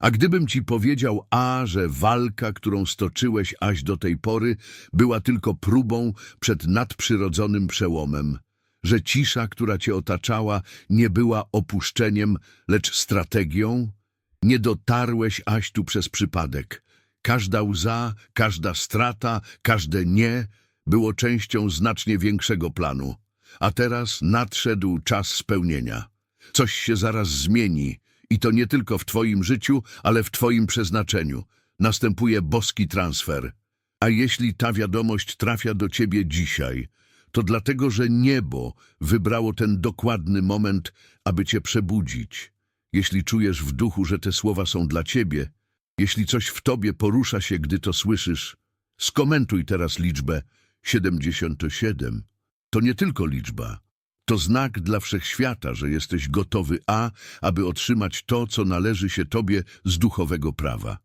A gdybym ci powiedział, a, że walka, którą stoczyłeś aś do tej pory, była tylko próbą przed nadprzyrodzonym przełomem, że cisza, która cię otaczała, nie była opuszczeniem, lecz strategią, nie dotarłeś aś tu przez przypadek. Każda łza, każda strata, każde nie było częścią znacznie większego planu. A teraz nadszedł czas spełnienia. Coś się zaraz zmieni i to nie tylko w twoim życiu, ale w twoim przeznaczeniu. Następuje boski transfer. A jeśli ta wiadomość trafia do ciebie dzisiaj, to dlatego, że niebo wybrało ten dokładny moment, aby cię przebudzić. Jeśli czujesz w duchu, że te słowa są dla ciebie, jeśli coś w tobie porusza się, gdy to słyszysz, skomentuj teraz liczbę 77. To nie tylko liczba. To znak dla wszechświata, że jesteś gotowy A, aby otrzymać to, co należy się tobie z duchowego prawa.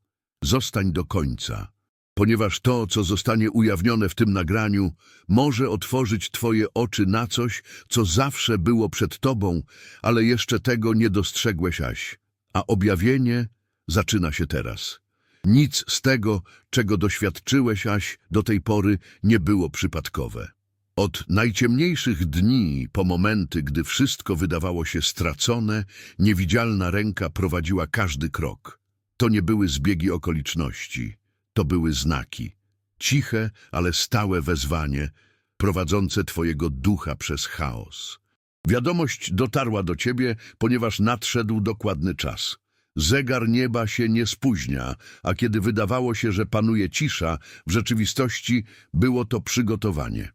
Zostań do końca, ponieważ to, co zostanie ujawnione w tym nagraniu, może otworzyć twoje oczy na coś, co zawsze było przed tobą, ale jeszcze tego nie dostrzegłeś aś. A objawienie zaczyna się teraz. Nic z tego, czego doświadczyłeś aś do tej pory, nie było przypadkowe. Od najciemniejszych dni po momenty, gdy wszystko wydawało się stracone, niewidzialna ręka prowadziła każdy krok. To nie były zbiegi okoliczności, to były znaki. Ciche, ale stałe wezwanie, prowadzące twojego ducha przez chaos. Wiadomość dotarła do ciebie, ponieważ nadszedł dokładny czas. Zegar nieba się nie spóźnia, a kiedy wydawało się, że panuje cisza, w rzeczywistości było to przygotowanie.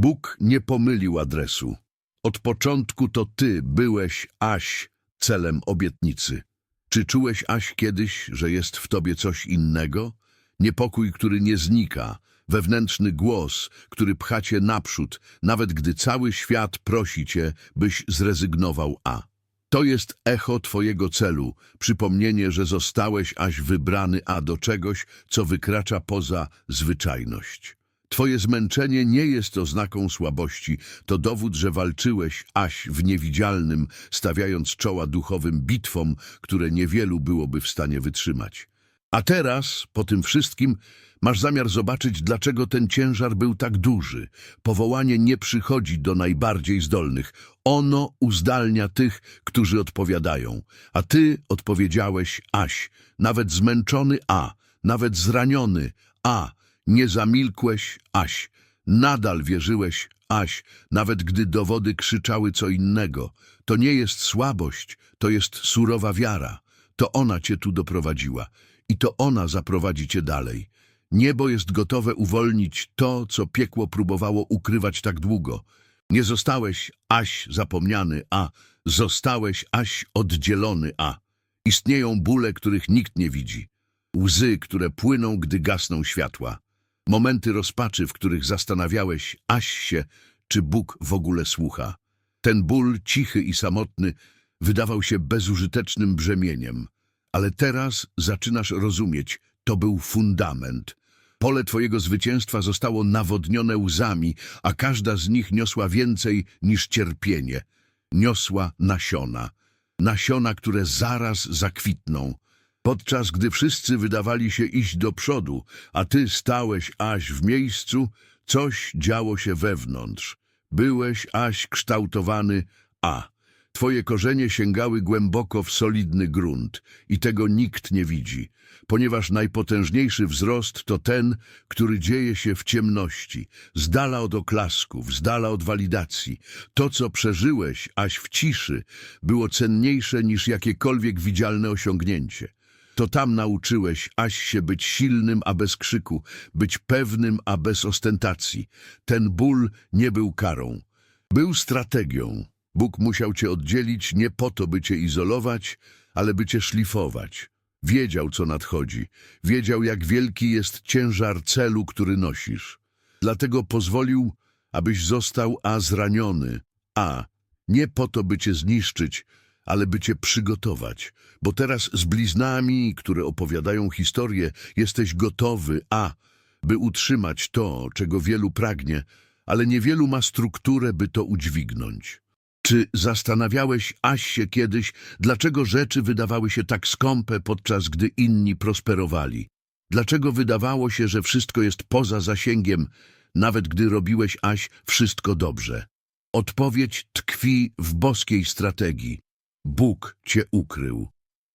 Bóg nie pomylił adresu. Od początku to ty byłeś Aś celem obietnicy. Czy czułeś Aś kiedyś, że jest w tobie coś innego? Niepokój, który nie znika, wewnętrzny głos, który pcha cię naprzód, nawet gdy cały świat prosi cię, byś zrezygnował A. To jest echo twojego celu, przypomnienie, że zostałeś aś wybrany A do czegoś, co wykracza poza zwyczajność. Twoje zmęczenie nie jest oznaką słabości, to dowód, że walczyłeś aś w niewidzialnym, stawiając czoła duchowym bitwom, które niewielu byłoby w stanie wytrzymać. A teraz, po tym wszystkim, masz zamiar zobaczyć, dlaczego ten ciężar był tak duży. Powołanie nie przychodzi do najbardziej zdolnych. Ono uzdalnia tych, którzy odpowiadają. A ty odpowiedziałeś, Aś, nawet zmęczony A, nawet zraniony A, nie zamilkłeś, Aś, nadal wierzyłeś, Aś, nawet gdy dowody krzyczały co innego. To nie jest słabość, to jest surowa wiara. To ona cię tu doprowadziła i to ona zaprowadzi cię dalej. Niebo jest gotowe uwolnić to, co piekło próbowało ukrywać tak długo. Nie zostałeś aś zapomniany, a zostałeś aś oddzielony, a istnieją bóle, których nikt nie widzi. Łzy, które płyną, gdy gasną światła. Momenty rozpaczy, w których zastanawiałeś aś się, czy Bóg w ogóle słucha. Ten ból, cichy i samotny, wydawał się bezużytecznym brzemieniem. Ale teraz zaczynasz rozumieć, to był fundament. Pole twojego zwycięstwa zostało nawodnione łzami, a każda z nich niosła więcej niż cierpienie. Niosła nasiona. Nasiona, które zaraz zakwitną. Podczas gdy wszyscy wydawali się iść do przodu, a ty stałeś aś w miejscu, coś działo się wewnątrz. Byłeś aś kształtowany A. Twoje korzenie sięgały głęboko w solidny grunt i tego nikt nie widzi, ponieważ najpotężniejszy wzrost to ten, który dzieje się w ciemności, z dala od oklasków, z dala od walidacji. To, co przeżyłeś, aś w ciszy, było cenniejsze niż jakiekolwiek widzialne osiągnięcie. To tam nauczyłeś aś się być silnym, a bez krzyku, być pewnym, a bez ostentacji. Ten ból nie był karą. Był strategią. Bóg musiał cię oddzielić nie po to, by cię izolować, ale by cię szlifować. Wiedział, co nadchodzi. Wiedział, jak wielki jest ciężar celu, który nosisz. Dlatego pozwolił, abyś został a zraniony, a nie po to, by cię zniszczyć, ale by cię przygotować. Bo teraz z bliznami, które opowiadają historię, jesteś gotowy, a by utrzymać to, czego wielu pragnie, ale niewielu ma strukturę, by to udźwignąć. Czy zastanawiałeś Aś się kiedyś, dlaczego rzeczy wydawały się tak skąpe, podczas gdy inni prosperowali? Dlaczego wydawało się, że wszystko jest poza zasięgiem, nawet gdy robiłeś Aś wszystko dobrze? Odpowiedź tkwi w boskiej strategii. Bóg cię ukrył.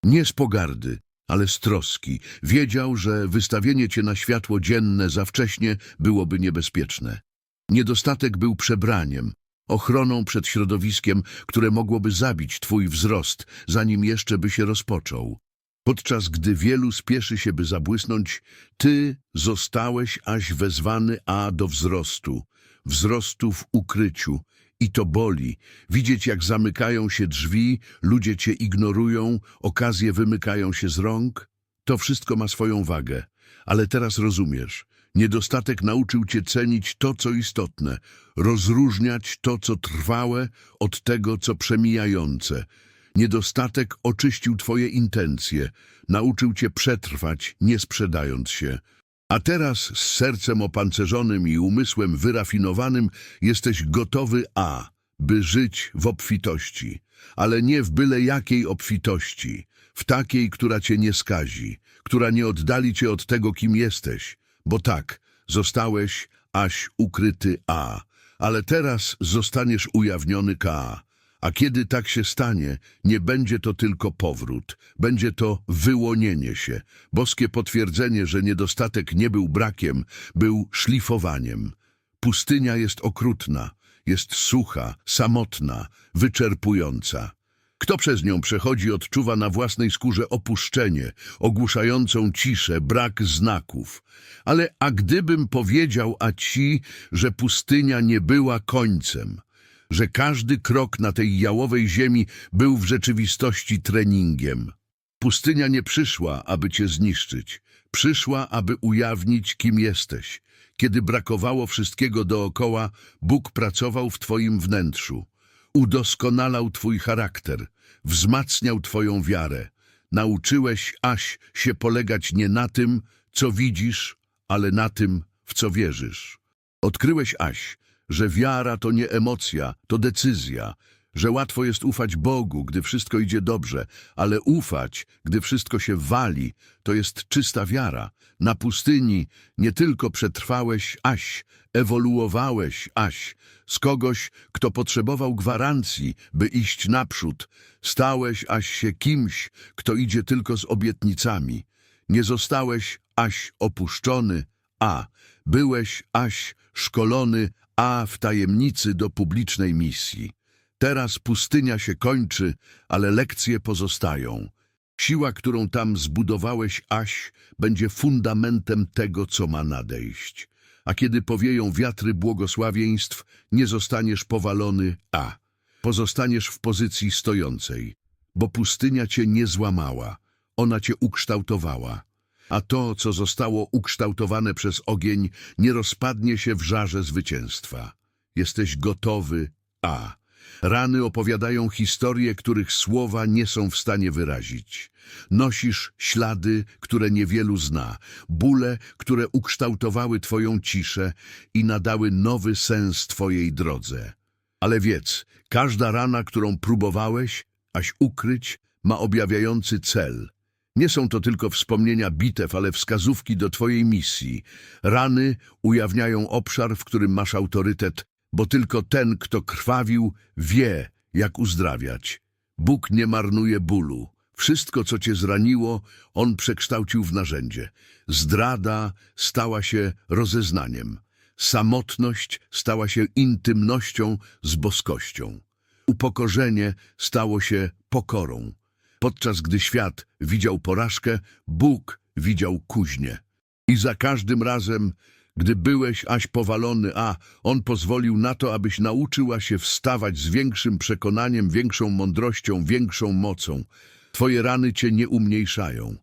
Nie z pogardy, ale z troski. Wiedział, że wystawienie cię na światło dzienne za wcześnie byłoby niebezpieczne. Niedostatek był przebraniem, ochroną przed środowiskiem, które mogłoby zabić twój wzrost, zanim jeszcze by się rozpoczął. Podczas gdy wielu spieszy się, by zabłysnąć, ty zostałeś aś wezwany a do wzrostu, wzrostu w ukryciu. I to boli. Widzieć, jak zamykają się drzwi, ludzie cię ignorują, okazje wymykają się z rąk. To wszystko ma swoją wagę. Ale teraz rozumiesz. Niedostatek nauczył cię cenić to, co istotne, rozróżniać to, co trwałe, od tego, co przemijające. Niedostatek oczyścił twoje intencje, nauczył cię przetrwać, nie sprzedając się. A teraz z sercem opancerzonym i umysłem wyrafinowanym jesteś gotowy A, by żyć w obfitości, ale nie w byle jakiej obfitości, w takiej, która cię nie skazi, która nie oddali cię od tego, kim jesteś, bo tak, zostałeś aś ukryty A, ale teraz zostaniesz ujawniony K. A kiedy tak się stanie, nie będzie to tylko powrót, będzie to wyłonienie się, boskie potwierdzenie, że niedostatek nie był brakiem, był szlifowaniem. Pustynia jest okrutna, jest sucha, samotna, wyczerpująca. Kto przez nią przechodzi, odczuwa na własnej skórze opuszczenie, ogłuszającą ciszę, brak znaków. Ale a gdybym powiedział a ci, że pustynia nie była końcem, że każdy krok na tej jałowej ziemi był w rzeczywistości treningiem. Pustynia nie przyszła, aby cię zniszczyć. Przyszła, aby ujawnić, kim jesteś. Kiedy brakowało wszystkiego dookoła, Bóg pracował w twoim wnętrzu. Udoskonalał twój charakter, wzmacniał twoją wiarę. Nauczyłeś, Aś, się polegać nie na tym, co widzisz, ale na tym, w co wierzysz. Odkryłeś, Aś, że wiara to nie emocja, to decyzja, że łatwo jest ufać Bogu, gdy wszystko idzie dobrze, ale ufać, gdy wszystko się wali, to jest czysta wiara. Na pustyni nie tylko przetrwałeś, aś, ewoluowałeś, aś, z kogoś, kto potrzebował gwarancji, by iść naprzód, stałeś, aś się kimś, kto idzie tylko z obietnicami. Nie zostałeś, aś, opuszczony, a byłeś, aś, szkolony, a w tajemnicy do publicznej misji. Teraz pustynia się kończy, ale lekcje pozostają. Siła, którą tam zbudowałeś, Aś, będzie fundamentem tego, co ma nadejść. A kiedy powieją wiatry błogosławieństw, nie zostaniesz powalony, a pozostaniesz w pozycji stojącej, bo pustynia cię nie złamała, ona cię ukształtowała. A to, co zostało ukształtowane przez ogień, nie rozpadnie się w żarze zwycięstwa. Jesteś gotowy, a rany opowiadają historie, których słowa nie są w stanie wyrazić. Nosisz ślady, które niewielu zna, bóle, które ukształtowały twoją ciszę i nadały nowy sens twojej drodze. Ale wiedz, każda rana, którą próbowałeś, aś ukryć, ma objawiający cel – nie są to tylko wspomnienia bitew, ale wskazówki do Twojej misji. Rany ujawniają obszar, w którym masz autorytet, bo tylko ten, kto krwawił, wie, jak uzdrawiać. Bóg nie marnuje bólu. Wszystko, co Cię zraniło, On przekształcił w narzędzie. Zdrada stała się rozeznaniem. Samotność stała się intymnością z boskością. Upokorzenie stało się pokorą. Podczas gdy świat widział porażkę, Bóg widział kuźnię. I za każdym razem, gdy byłeś aś powalony, a On pozwolił na to, abyś nauczyła się wstawać z większym przekonaniem, większą mądrością, większą mocą. Twoje rany cię nie umniejszają.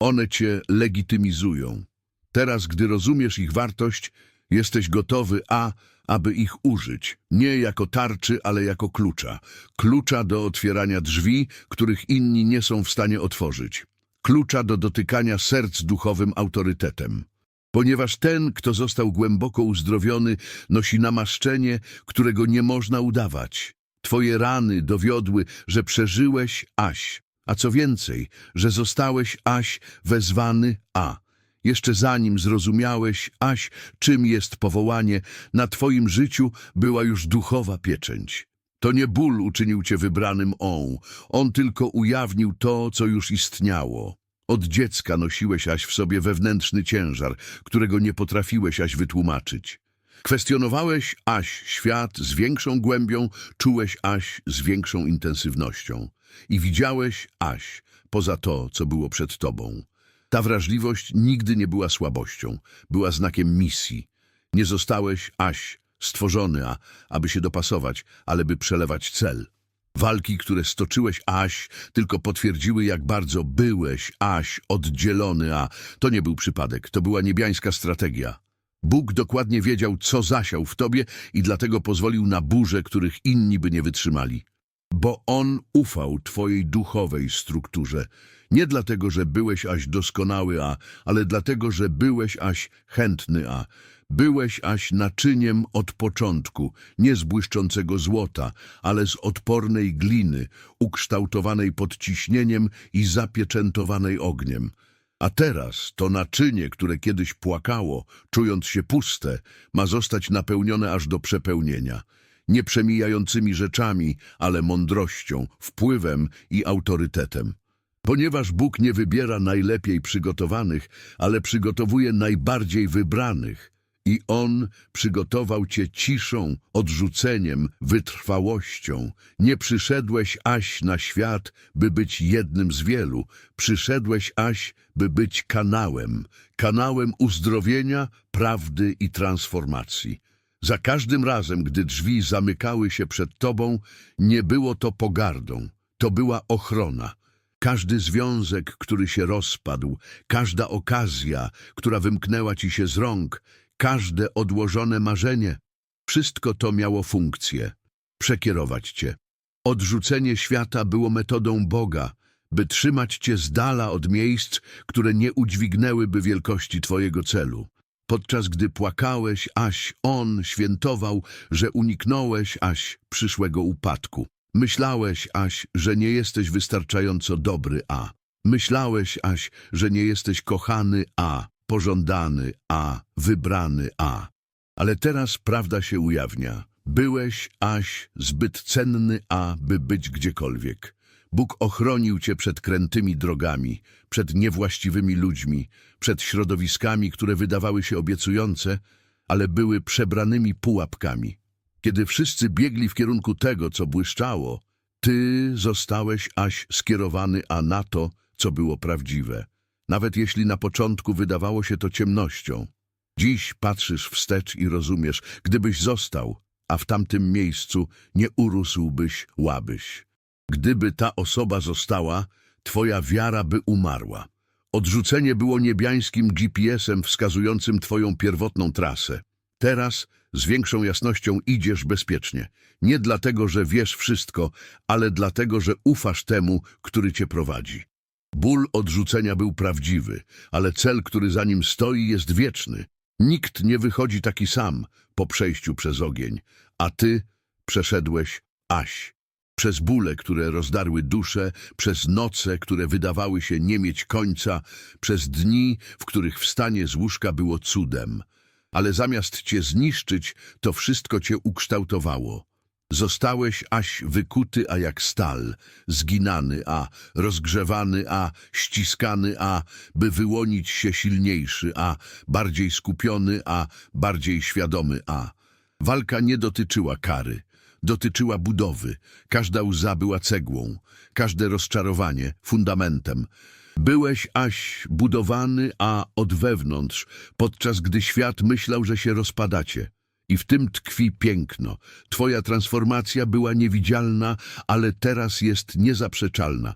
One cię legitymizują. Teraz, gdy rozumiesz ich wartość, jesteś gotowy, a aby ich użyć, nie jako tarczy, ale jako klucza. Klucza do otwierania drzwi, których inni nie są w stanie otworzyć. Klucza do dotykania serc duchowym autorytetem. Ponieważ ten, kto został głęboko uzdrowiony, nosi namaszczenie, którego nie można udawać. Twoje rany dowiodły, że przeżyłeś Aś, a co więcej, że zostałeś Aś wezwany A. Jeszcze zanim zrozumiałeś, Aś, czym jest powołanie, na Twoim życiu była już duchowa pieczęć. To nie ból uczynił Cię wybranym On, On tylko ujawnił to, co już istniało. Od dziecka nosiłeś Aś w sobie wewnętrzny ciężar, którego nie potrafiłeś Aś wytłumaczyć. Kwestionowałeś Aś świat z większą głębią, czułeś Aś z większą intensywnością. I widziałeś Aś poza to, co było przed tobą. Ta wrażliwość nigdy nie była słabością, była znakiem misji. Nie zostałeś Aś stworzony, a, aby się dopasować, ale by przelewać cel. Walki, które stoczyłeś Aś, tylko potwierdziły, jak bardzo byłeś Aś oddzielony, a to nie był przypadek, to była niebiańska strategia. Bóg dokładnie wiedział, co zasiał w tobie i dlatego pozwolił na burze, których inni by nie wytrzymali. Bo On ufał twojej duchowej strukturze. Nie dlatego, że byłeś aś doskonały, a, ale dlatego, że byłeś aś chętny, a. Byłeś aś naczyniem od początku, nie z błyszczącego złota, ale z odpornej gliny, ukształtowanej pod ciśnieniem i zapieczętowanej ogniem. A teraz to naczynie, które kiedyś płakało, czując się puste, ma zostać napełnione aż do przepełnienia. Nie przemijającymi rzeczami, ale mądrością, wpływem i autorytetem. Ponieważ Bóg nie wybiera najlepiej przygotowanych, ale przygotowuje najbardziej wybranych. I On przygotował cię ciszą, odrzuceniem, wytrwałością. Nie przyszedłeś aś na świat, by być jednym z wielu. Przyszedłeś aś, by być kanałem. Kanałem uzdrowienia, prawdy i transformacji. Za każdym razem, gdy drzwi zamykały się przed tobą, nie było to pogardą. To była ochrona. Każdy związek, który się rozpadł, każda okazja, która wymknęła ci się z rąk, każde odłożone marzenie, wszystko to miało funkcję przekierować cię. Odrzucenie świata było metodą Boga, by trzymać cię z dala od miejsc, które nie udźwignęłyby wielkości twojego celu. Podczas gdy płakałeś, aś On świętował, że uniknąłeś aś przyszłego upadku. Myślałeś, Aś, że nie jesteś wystarczająco dobry, a. Myślałeś, Aś, że nie jesteś kochany, a. Pożądany, a. Wybrany, a. Ale teraz prawda się ujawnia. Byłeś, Aś, zbyt cenny, a, by być gdziekolwiek. Bóg ochronił cię przed krętymi drogami, przed niewłaściwymi ludźmi, przed środowiskami, które wydawały się obiecujące, ale były przebranymi pułapkami. Kiedy wszyscy biegli w kierunku tego, co błyszczało, ty zostałeś aś skierowany, a na to, co było prawdziwe. Nawet jeśli na początku wydawało się to ciemnością. Dziś patrzysz wstecz i rozumiesz, gdybyś został, a w tamtym miejscu nie urósłbyś, łabyś. Gdyby ta osoba została, twoja wiara by umarła. Odrzucenie było niebiańskim GPS-em wskazującym twoją pierwotną trasę. Teraz z większą jasnością idziesz bezpiecznie. Nie dlatego, że wiesz wszystko, ale dlatego, że ufasz temu, który cię prowadzi. Ból odrzucenia był prawdziwy, ale cel, który za nim stoi, jest wieczny. Nikt nie wychodzi taki sam po przejściu przez ogień, a ty przeszedłeś Aś. Przez bóle, które rozdarły duszę, przez noce, które wydawały się nie mieć końca, przez dni, w których wstanie z łóżka było cudem. Ale zamiast cię zniszczyć, to wszystko cię ukształtowało. Zostałeś aś wykuty, a jak stal, zginany, a rozgrzewany, a ściskany, a by wyłonić się silniejszy, a bardziej skupiony, a bardziej świadomy, a. Walka nie dotyczyła kary, dotyczyła budowy. Każda łza była cegłą, każde rozczarowanie fundamentem. Byłeś aś budowany, a od wewnątrz, podczas gdy świat myślał, że się rozpadacie. I w tym tkwi piękno. Twoja transformacja była niewidzialna, ale teraz jest niezaprzeczalna.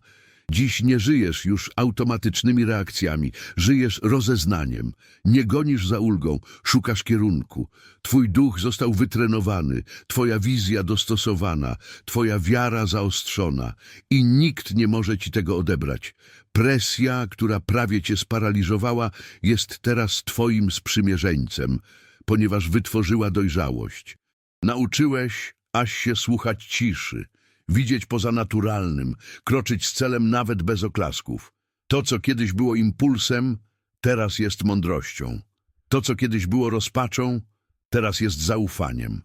Dziś nie żyjesz już automatycznymi reakcjami, żyjesz rozeznaniem. Nie gonisz za ulgą, szukasz kierunku. Twój duch został wytrenowany, twoja wizja dostosowana, twoja wiara zaostrzona i nikt nie może ci tego odebrać. Presja, która prawie cię sparaliżowała, jest teraz twoim sprzymierzeńcem, ponieważ wytworzyła dojrzałość. Nauczyłeś aś się słuchać ciszy, widzieć poza naturalnym, kroczyć z celem nawet bez oklasków. To, co kiedyś było impulsem, teraz jest mądrością. To, co kiedyś było rozpaczą, teraz jest zaufaniem.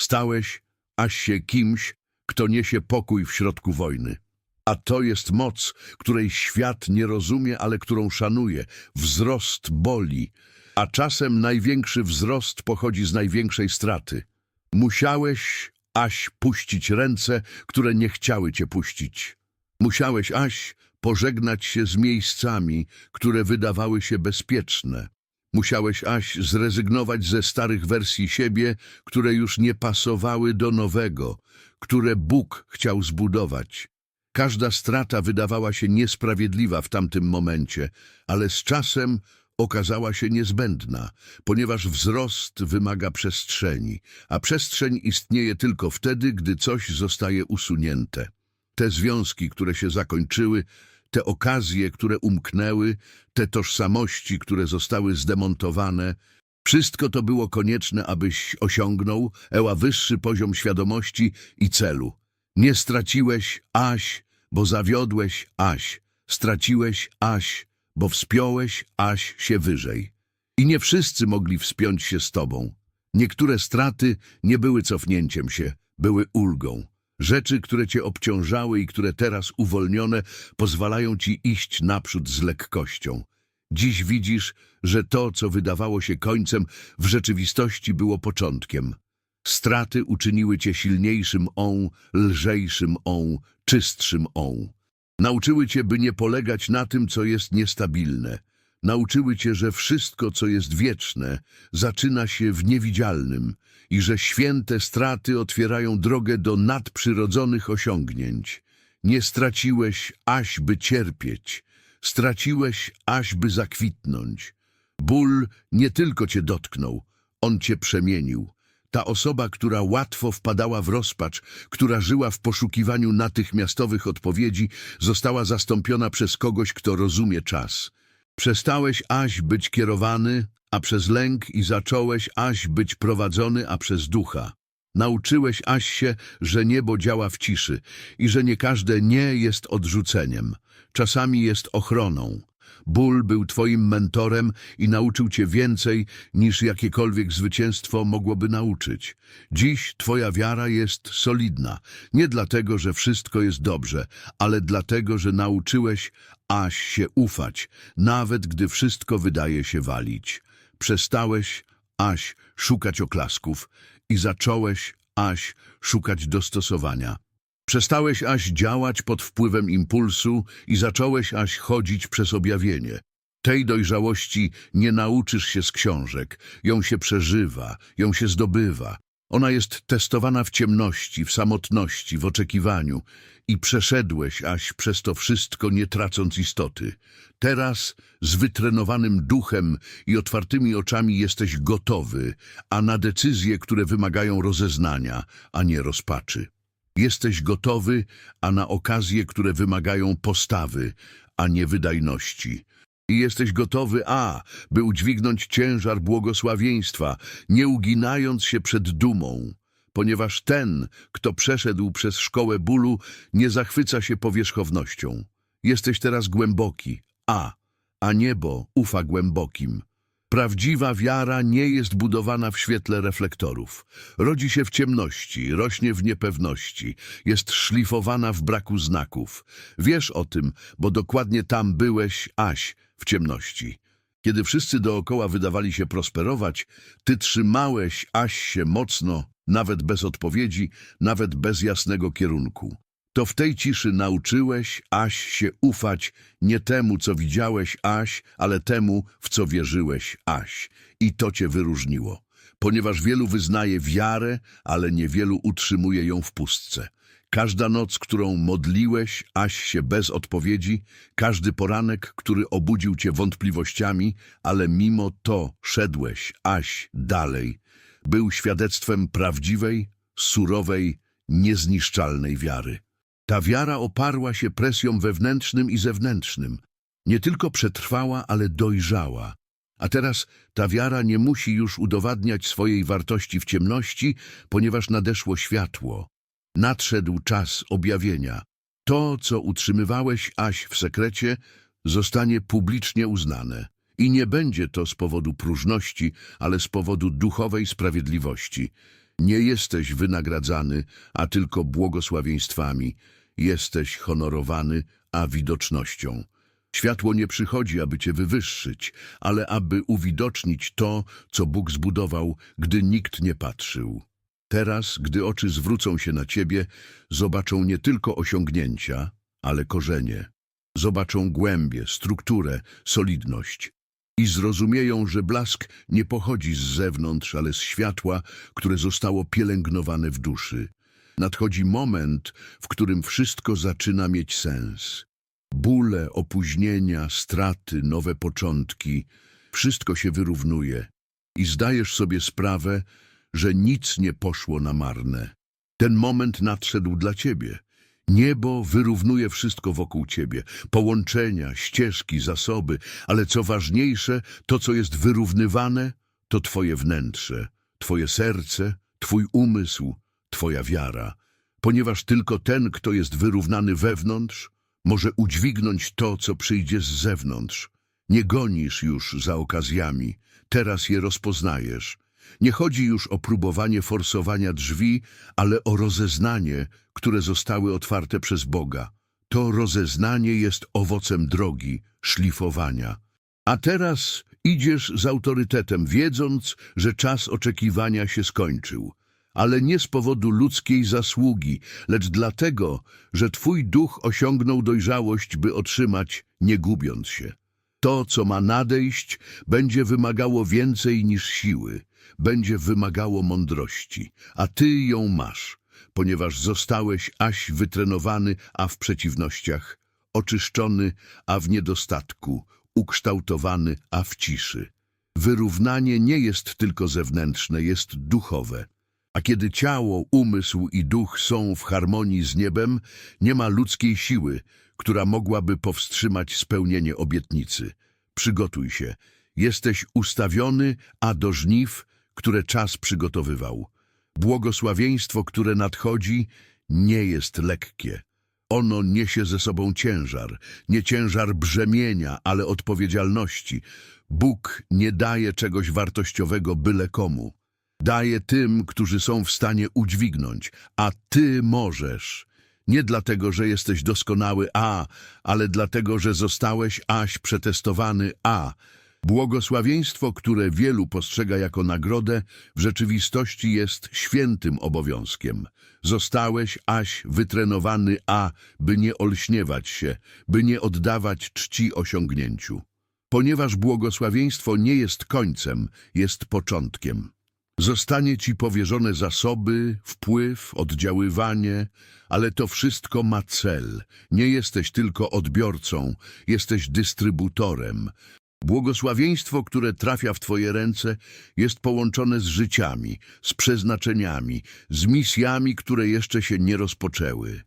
Stałeś, aś się kimś, kto niesie pokój w środku wojny. A to jest moc, której świat nie rozumie, ale którą szanuje. Wzrost boli, a czasem największy wzrost pochodzi z największej straty. Musiałeś, Aś, puścić ręce, które nie chciały cię puścić. Musiałeś, Aś, pożegnać się z miejscami, które wydawały się bezpieczne. Musiałeś, Aś, zrezygnować ze starych wersji siebie, które już nie pasowały do nowego, które Bóg chciał zbudować. Każda strata wydawała się niesprawiedliwa w tamtym momencie, ale z czasem okazała się niezbędna, ponieważ wzrost wymaga przestrzeni, a przestrzeń istnieje tylko wtedy, gdy coś zostaje usunięte. Te związki, które się zakończyły, te okazje, które umknęły, te tożsamości, które zostały zdemontowane, wszystko to było konieczne, abyś osiągnął Eła wyższy poziom świadomości i celu. Nie straciłeś Aś, bo zawiodłeś Aś. Straciłeś Aś, bo wspiąłeś Aś się wyżej. I nie wszyscy mogli wspiąć się z tobą. Niektóre straty nie były cofnięciem się, były ulgą. Rzeczy, które cię obciążały i które teraz uwolnione pozwalają ci iść naprzód z lekkością. Dziś widzisz, że to, co wydawało się końcem, w rzeczywistości było początkiem. Straty uczyniły cię silniejszym on, lżejszym on, czystszym on. Nauczyły cię, by nie polegać na tym, co jest niestabilne. Nauczyły cię, że wszystko, co jest wieczne, zaczyna się w niewidzialnym i że święte straty otwierają drogę do nadprzyrodzonych osiągnięć. Nie straciłeś aś, by cierpieć. Straciłeś aś, by zakwitnąć. Ból nie tylko cię dotknął, on cię przemienił. Ta osoba, która łatwo wpadała w rozpacz, która żyła w poszukiwaniu natychmiastowych odpowiedzi, została zastąpiona przez kogoś, kto rozumie czas. Przestałeś aś być kierowany, a przez lęk i zacząłeś aś być prowadzony, a przez ducha. Nauczyłeś aś się, że niebo działa w ciszy i że nie każde nie jest odrzuceniem. Czasami jest ochroną. Ból był twoim mentorem i nauczył cię więcej, niż jakiekolwiek zwycięstwo mogłoby nauczyć. Dziś twoja wiara jest solidna, nie dlatego, że wszystko jest dobrze, ale dlatego, że nauczyłeś aż się ufać, nawet gdy wszystko wydaje się walić. Przestałeś aś szukać oklasków i zacząłeś aś szukać dostosowania. Przestałeś aś działać pod wpływem impulsu i zacząłeś aś chodzić przez objawienie. Tej dojrzałości nie nauczysz się z książek, ją się przeżywa, ją się zdobywa. Ona jest testowana w ciemności, w samotności, w oczekiwaniu i przeszedłeś aś przez to wszystko, nie tracąc istoty. Teraz z wytrenowanym duchem i otwartymi oczami jesteś gotowy, a na decyzje, które wymagają rozeznania, a nie rozpaczy. Jesteś gotowy, a na okazje, które wymagają postawy, a nie wydajności. I jesteś gotowy, a, by udźwignąć ciężar błogosławieństwa, nie uginając się przed dumą, ponieważ ten, kto przeszedł przez szkołę bólu, nie zachwyca się powierzchownością. Jesteś teraz głęboki, a, a niebo ufa głębokim. Prawdziwa wiara nie jest budowana w świetle reflektorów. Rodzi się w ciemności, rośnie w niepewności, jest szlifowana w braku znaków. Wiesz o tym, bo dokładnie tam byłeś, Aś, w ciemności. Kiedy wszyscy dookoła wydawali się prosperować, ty trzymałeś Aś się mocno, nawet bez odpowiedzi, nawet bez jasnego kierunku. To w tej ciszy nauczyłeś Aś się ufać nie temu, co widziałeś Aś, ale temu, w co wierzyłeś Aś. I to cię wyróżniło, ponieważ wielu wyznaje wiarę, ale niewielu utrzymuje ją w pustce. Każda noc, którą modliłeś, Aś się bez odpowiedzi, każdy poranek, który obudził cię wątpliwościami, ale mimo to szedłeś, Aś, dalej, był świadectwem prawdziwej, surowej, niezniszczalnej wiary. Ta wiara oparła się presjom wewnętrznym i zewnętrznym. Nie tylko przetrwała, ale dojrzała. A teraz ta wiara nie musi już udowadniać swojej wartości w ciemności, ponieważ nadeszło światło. Nadszedł czas objawienia. To, co utrzymywałeś aś w sekrecie, zostanie publicznie uznane. I nie będzie to z powodu próżności, ale z powodu duchowej sprawiedliwości. Nie jesteś wynagradzany, a tylko błogosławieństwami. Jesteś honorowany, a widocznością. Światło nie przychodzi, aby cię wywyższyć, ale aby uwidocznić to, co Bóg zbudował, gdy nikt nie patrzył. Teraz, gdy oczy zwrócą się na ciebie, zobaczą nie tylko osiągnięcia, ale korzenie. Zobaczą głębię, strukturę, solidność i zrozumieją, że blask nie pochodzi z zewnątrz, ale z światła, które zostało pielęgnowane w duszy. Nadchodzi moment, w którym wszystko zaczyna mieć sens. Bóle, opóźnienia, straty, nowe początki, wszystko się wyrównuje i zdajesz sobie sprawę, że nic nie poszło na marne. Ten moment nadszedł dla ciebie. Niebo wyrównuje wszystko wokół ciebie, połączenia, ścieżki, zasoby, ale co ważniejsze, to co jest wyrównywane, to twoje wnętrze, twoje serce, twój umysł, twoja wiara. Ponieważ tylko ten, kto jest wyrównany wewnątrz, może udźwignąć to, co przyjdzie z zewnątrz. Nie gonisz już za okazjami, teraz je rozpoznajesz. Nie chodzi już o próbowanie forsowania drzwi, ale o rozeznanie, które zostały otwarte przez Boga. To rozeznanie jest owocem drogi, szlifowania. A teraz idziesz z autorytetem, wiedząc, że czas oczekiwania się skończył. Ale nie z powodu ludzkiej zasługi, lecz dlatego, że Twój duch osiągnął dojrzałość, by otrzymać, nie gubiąc się. To, co ma nadejść, będzie wymagało więcej niż siły, będzie wymagało mądrości, a ty ją masz, ponieważ zostałeś aś wytrenowany, a w przeciwnościach, oczyszczony, a w niedostatku, ukształtowany, a w ciszy. Wyrównanie nie jest tylko zewnętrzne, jest duchowe. A kiedy ciało, umysł i duch są w harmonii z niebem, nie ma ludzkiej siły, która mogłaby powstrzymać spełnienie obietnicy. Przygotuj się. Jesteś ustawiony, a do żniw, które czas przygotowywał. Błogosławieństwo, które nadchodzi, nie jest lekkie. Ono niesie ze sobą ciężar, nie ciężar brzemienia, ale odpowiedzialności. Bóg nie daje czegoś wartościowego byle komu. Daje tym, którzy są w stanie udźwignąć, a ty możesz. Nie dlatego, że jesteś doskonały A, ale dlatego, że zostałeś aś przetestowany A. Błogosławieństwo, które wielu postrzega jako nagrodę, w rzeczywistości jest świętym obowiązkiem. Zostałeś aś wytrenowany A, by nie olśniewać się, by nie oddawać czci osiągnięciu. Ponieważ błogosławieństwo nie jest końcem, jest początkiem. Zostanie ci powierzone zasoby, wpływ, oddziaływanie, ale to wszystko ma cel. Nie jesteś tylko odbiorcą, jesteś dystrybutorem. Błogosławieństwo, które trafia w Twoje ręce, jest połączone z życiami, z przeznaczeniami, z misjami, które jeszcze się nie rozpoczęły.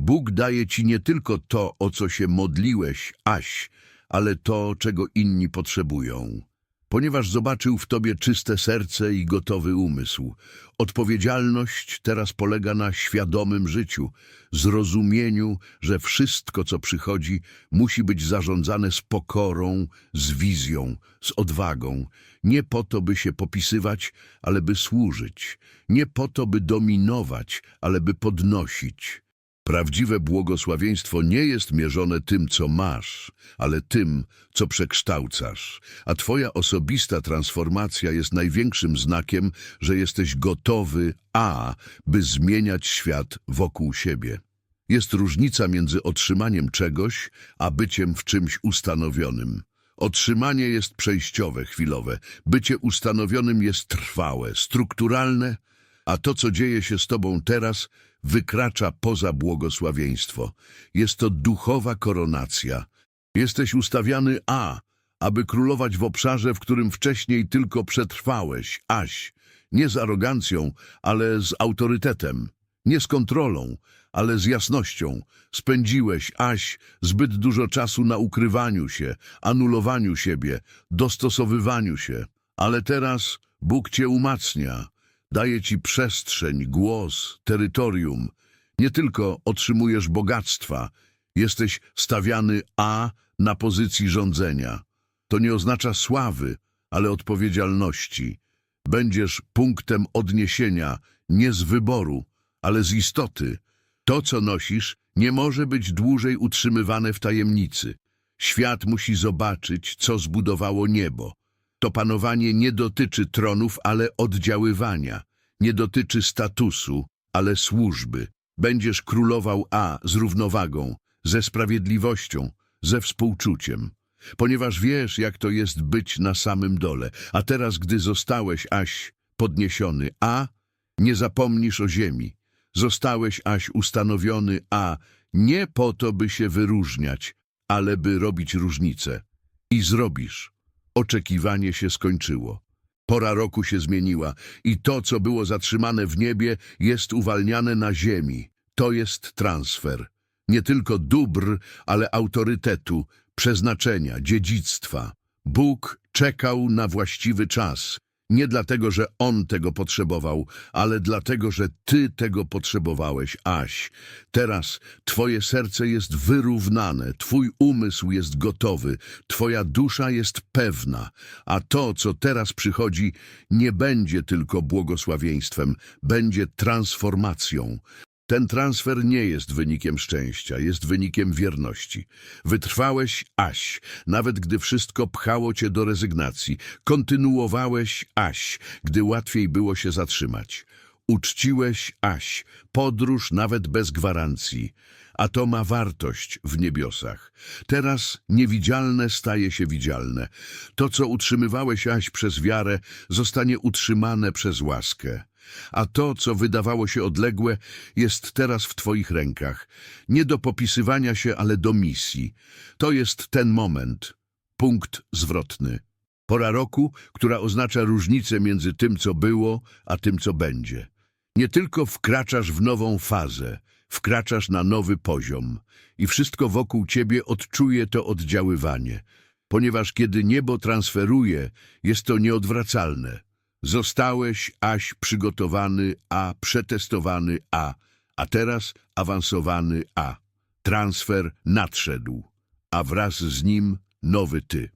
Bóg daje Ci nie tylko to, o co się modliłeś, Aś, ale to, czego inni potrzebują. Ponieważ zobaczył w Tobie czyste serce i gotowy umysł. Odpowiedzialność teraz polega na świadomym życiu, zrozumieniu, że wszystko, co przychodzi, musi być zarządzane z pokorą, z wizją, z odwagą. Nie po to, by się popisywać, ale by służyć. Nie po to, by dominować, ale by podnosić. Prawdziwe błogosławieństwo nie jest mierzone tym, co masz, ale tym, co przekształcasz. A Twoja osobista transformacja jest największym znakiem, że jesteś gotowy, a, by zmieniać świat wokół siebie. Jest różnica między otrzymaniem czegoś, a byciem w czymś ustanowionym. Otrzymanie jest przejściowe, chwilowe. Bycie ustanowionym jest trwałe, strukturalne, a to, co dzieje się z Tobą teraz, wykracza poza błogosławieństwo. Jest to duchowa koronacja. Jesteś ustawiany A, aby królować w obszarze, w którym wcześniej tylko przetrwałeś, Aś, nie z arogancją, ale z autorytetem. Nie z kontrolą, ale z jasnością. Spędziłeś, Aś, zbyt dużo czasu na ukrywaniu się, anulowaniu siebie, dostosowywaniu się. Ale teraz Bóg cię umacnia, daje ci przestrzeń, głos, terytorium. Nie tylko otrzymujesz bogactwa, jesteś stawiany A na pozycji rządzenia. To nie oznacza sławy, ale odpowiedzialności. Będziesz punktem odniesienia nie z wyboru, ale z istoty. To, co nosisz, nie może być dłużej utrzymywane w tajemnicy. Świat musi zobaczyć, co zbudowało niebo. To panowanie nie dotyczy tronów, ale oddziaływania. Nie dotyczy statusu, ale służby. Będziesz królował A z równowagą, ze sprawiedliwością, ze współczuciem. Ponieważ wiesz, jak to jest być na samym dole. A teraz, gdy zostałeś, Aś, podniesiony A, nie zapomnisz o ziemi. Zostałeś, Aś, ustanowiony A, nie po to, by się wyróżniać, ale by robić różnicę. I zrobisz. Oczekiwanie się skończyło. Pora roku się zmieniła i to, co było zatrzymane w niebie, jest uwalniane na ziemi. To jest transfer. Nie tylko dóbr, ale autorytetu, przeznaczenia, dziedzictwa. Bóg czekał na właściwy czas. Nie dlatego, że On tego potrzebował, ale dlatego, że Ty tego potrzebowałeś, Aś. Teraz Twoje serce jest wyrównane, Twój umysł jest gotowy, Twoja dusza jest pewna, a to, co teraz przychodzi, nie będzie tylko błogosławieństwem, będzie transformacją. Ten transfer nie jest wynikiem szczęścia, jest wynikiem wierności. Wytrwałeś, Aś, nawet gdy wszystko pchało cię do rezygnacji. Kontynuowałeś, Aś, gdy łatwiej było się zatrzymać. Uczciłeś, Aś, podróż nawet bez gwarancji. A to ma wartość w niebiosach. Teraz niewidzialne staje się widzialne. To, co utrzymywałeś, Aś, przez wiarę, zostanie utrzymane przez łaskę. A to, co wydawało się odległe, jest teraz w Twoich rękach. Nie do popisywania się, ale do misji. To jest ten moment. Punkt zwrotny. Pora roku, która oznacza różnicę między tym, co było, a tym, co będzie. Nie tylko wkraczasz w nową fazę, wkraczasz na nowy poziom i wszystko wokół ciebie odczuje to oddziaływanie, ponieważ kiedy niebo transferuje, jest to nieodwracalne. Zostałeś, Aś, przygotowany, a przetestowany, a, a teraz awansowany, a. Transfer nadszedł, a wraz z nim nowy ty.